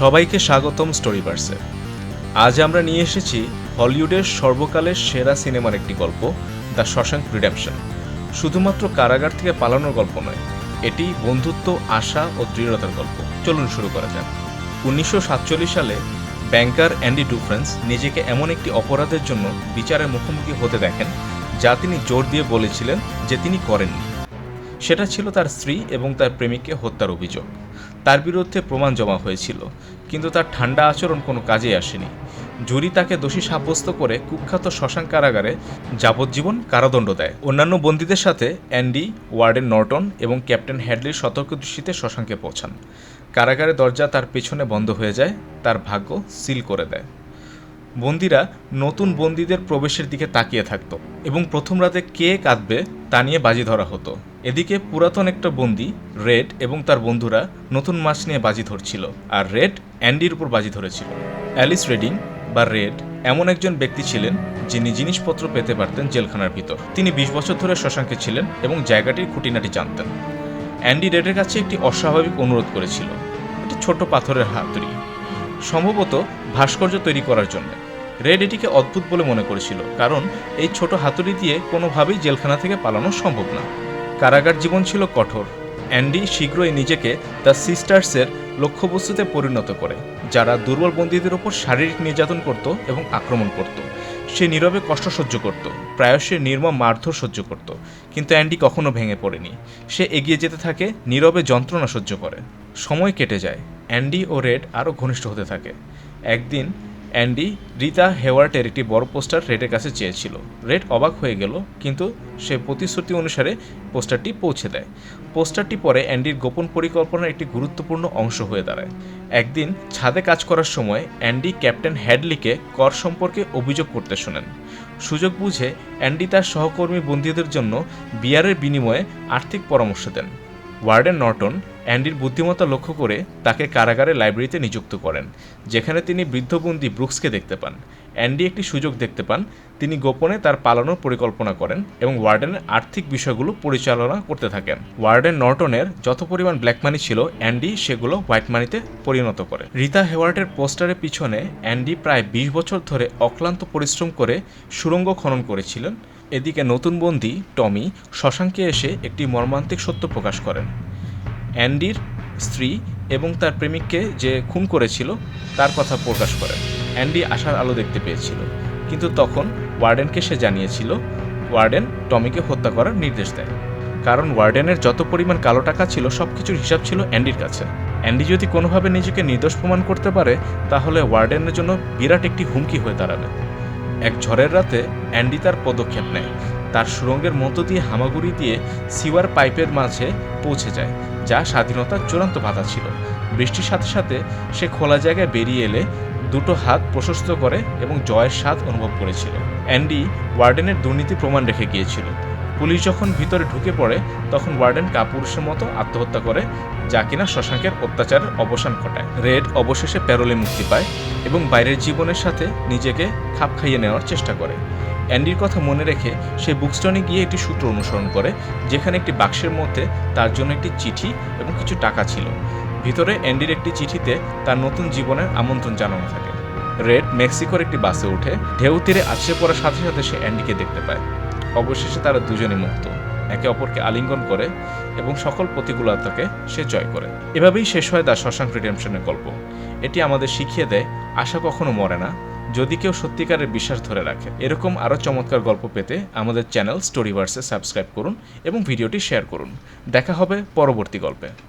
সবাইকে স্বাগতম স্টোরিভার্সে। আজ আমরা নিয়ে এসেছি হলিউডের সর্বকালের সেরা সিনেমার একটি গল্প, দ্য শশাঙ্ক রিডেমশন। শুধুমাত্র কারাগার থেকে পালানোর গল্প নয়, এটি বন্ধুত্ব, আশা ও দৃঢ়তার গল্প। চলুন শুরু করা যাক। উনিশশো সাতচল্লিশ সালে ব্যাংকার অ্যান্ডি ডুফ্রেন্স নিজেকে এমন একটি অপরাধের জন্য বিচারের মুখোমুখি হতে দেখেন, যা তিনি জোর দিয়ে বলেছিলেন যে তিনি করেননি। সেটা ছিল তার স্ত্রী এবং তার প্রেমিককে হত্যার অভিযোগ। তার বিরুদ্ধে প্রমাণ জমা হয়েছিল, কিন্তু তার ঠান্ডা আচরণ কোনো কাজে আসেনি। জুরি তাকে দোষী সাব্যস্ত করে কুখ্যাত শ্মশান কারাগারে যাবজ্জীবন কারাদণ্ড দেয়। অন্যান্য বন্দীদের সাথে অ্যান্ডি, ওয়ার্ডেন নর্টন এবং ক্যাপ্টেন হ্যাডলির সতর্ক দৃষ্টিতে শ্মশানকে পৌঁছান। কারাগারের দরজা তার পেছনে বন্ধ হয়ে যায়, তার ভাগ্য সিল করে দেয়। বন্দিরা নতুন বন্দীদের প্রবেশের দিকে তাকিয়ে থাকত এবং প্রথম রাতে কে কাঁদবে তা নিয়ে বাজি ধরা হতো। এদিকে পুরাতন একটা বন্দি, রেড, এবং তার বন্ধুরা নতুন মাছ নিয়ে বাজি ধরছিল আর রেড অ্যান্ডির উপর বাজি ধরেছিল। অ্যালিস রেডিং বা রেড এমন একজন ব্যক্তি ছিলেন যিনি জিনিসপত্র পেতে পারতেন জেলখানার ভিতর। তিনি বিশ বছর ধরে শশাঙ্কে ছিলেন এবং জায়গাটির খুঁটিনাটি জানতেন। অ্যান্ডি রেডের কাছে একটি অস্বাভাবিক অনুরোধ করেছিল। একটি ছোট পাথরের হাতুড়ি সম্ভবত ভাস্কর্য তৈরি করার জন্য। রেড এটিকে অদ্ভুত বলে মনে করেছিল, কারণ এই ছোট হাতুড়ি দিয়ে কোনোভাবেই জেলখানা থেকে পালানো সম্ভব না। কারাগার জীবন ছিল কঠোর। অ্যান্ডি শীঘ্রই নিজেকে দ্য সিস্টার্সের লক্ষ্যবস্তুতে পরিণত করে, যারা দুর্বল বন্দীদের ওপর শারীরিক নির্যাতন করত এবং আক্রমণ করত। সে নীরবে কষ্ট সহ্য করত, প্রায়শই নির্মম মারধর সহ্য করত, কিন্তু অ্যান্ডি কখনো ভেঙে পড়েনি। সে এগিয়ে যেতে থাকে, নীরবে যন্ত্রণা সহ্য করে। সময় কেটে যায়। অ্যান্ডি ও রেড আরও ঘনিষ্ঠ হতে থাকে। একদিন, অ্যান্ডি রিতা হেওয়ার্টের একটি বড় পোস্টার রেডের কাছে চেয়েছিল। রেড অবাক হয়ে গেল, কিন্তু সে প্রতিশ্রুতি অনুসারে পোস্টারটি পৌঁছে দেয়। পোস্টারটি পরে অ্যান্ডির গোপন পরিকল্পনার একটি গুরুত্বপূর্ণ অংশ হয়ে দাঁড়ায়। একদিন, ছাদে কাজ করার সময় অ্যান্ডি ক্যাপ্টেন হ্যাডলিকে কর সম্পর্কে অভিযোগ করতে শোনেন। সুযোগ বুঝে অ্যান্ডি তার সহকর্মী বন্দীদের জন্য বিয়ারের বিনিময়ে আর্থিক পরামর্শ দেন। ওয়ার্ডেন নর্টন অ্যান্ডির বুদ্ধিমত্তা লক্ষ্য করে তাকে কারাগারের লাইব্রেরিতে নিযুক্ত করেন, যেখানে তিনি বৃদ্ধবন্দী ব্রুক্সকে দেখতে পান। অ্যান্ডি একটি সুযোগ দেখতে পান, তিনি গোপনে তার পালানোর পরিকল্পনা করেন এবং ওয়ার্ডেনের আর্থিক বিষয়গুলো পরিচালনা করতে থাকেন। ওয়ার্ডেন নর্টনের যত পরিমাণ ব্ল্যাক মানি ছিল, অ্যান্ডি সেগুলো হোয়াইট মানিতে পরিণত করে। রিতা হেওয়ার্টের পোস্টারের পিছনে অ্যান্ডি প্রায় বিশ বছর ধরে অক্লান্ত পরিশ্রম করে সুড়ঙ্গ খনন করেছিলেন। এদিকে নতুন বন্দী টমি শশাঙ্কে এসে একটি মর্মান্তিক সত্য প্রকাশ করেন। অ্যান্ডির স্ত্রী এবং তার প্রেমিককে যে খুন করেছিল, তার কথা প্রকাশ করেন অ্যান্ডি আশার আলো দেখতে পেয়েছিল, কিন্তু তখন ওয়ার্ডেনকে সে জানিয়েছিল, ওয়ার্ডেন টমিকে হত্যা করার নির্দেশ দেয়। কারণ ওয়ার্ডেনের যত পরিমাণ কালো টাকা ছিল সব কিছুর হিসাব ছিল অ্যান্ডির কাছে। অ্যান্ডি যদি কোনোভাবে নিজেকে নির্দোষ প্রমাণ করতে পারে, তাহলে ওয়ার্ডেনের জন্য বিরাট একটি হুমকি হয়ে দাঁড়াবে। এক ঝড়ের রাতে অ্যান্ডি তার পদক্ষেপ নেয়। তার সুরঙ্গের মধ্য দিয়ে হামাগুড়ি দিয়ে সিওয়ার পাইপের মাঝে পৌঁছে যায়, যা স্বাধীনতার চূড়ান্ত বাধা ছিল। বৃষ্টির সাথে সাথে সে খোলা জায়গায় বেরিয়ে এলে দুটো হাত প্রশস্ত করে এবং জয়ের স্বাদ অনুভব করেছিল। অ্যান্ডি ওয়ার্ডেনের দুর্নীতি প্রমাণ রেখে গিয়েছিল। পুলিশ যখন ভিতরে ঢুকে পড়ে, তখন ওয়ার্ডেন কাপুরুষের মতো আত্মহত্যা করে, যা কিনা শশাঙ্কের অত্যাচারের অবসান ঘটায়। রেড অবশেষে প্যারোলে মুক্তি পায় এবং বাইরের জীবনের সাথে নিজেকে খাপ খাইয়ে নেওয়ার চেষ্টা করে। অ্যান্ডির কথা মনে রেখে সে বুকস্টনে গিয়ে একটি সূত্র অনুসরণ করে, যেখানে একটি বাক্সের মধ্যে তার জন্য একটি চিঠি এবং কিছু টাকা ছিল। ভিতরে অ্যান্ডির একটি চিঠিতে তার নতুন জীবনের আমন্ত্রণ জানানো থাকে। রেড মেক্সিকোর একটি বাসে উঠে, ঢেউ তীরে আছড়ে পড়ার সাথে সাথে সে অ্যান্ডিকে দেখতে পায়। অবশেষে তারা দুজনই মুক্ত। একে অপরকে আলিঙ্গন করে এবং সকল প্রতিকূলতাকে সে জয় করে। এভাবেই শেষ হয় দ্য শশাঙ্ক রিডেমশনের গল্প। এটি আমাদের শিখিয়ে দেয়, আশা কখনো মরে না, যদি কেউ সত্যিকারের বিশ্বাস ধরে রাখে। এরকম আরও চমৎকার গল্প পেতে আমাদের চ্যানেল স্টোরিভার্সে সাবস্ক্রাইব করুন এবং ভিডিওটি শেয়ার করুন। দেখা হবে পরবর্তী গল্পে।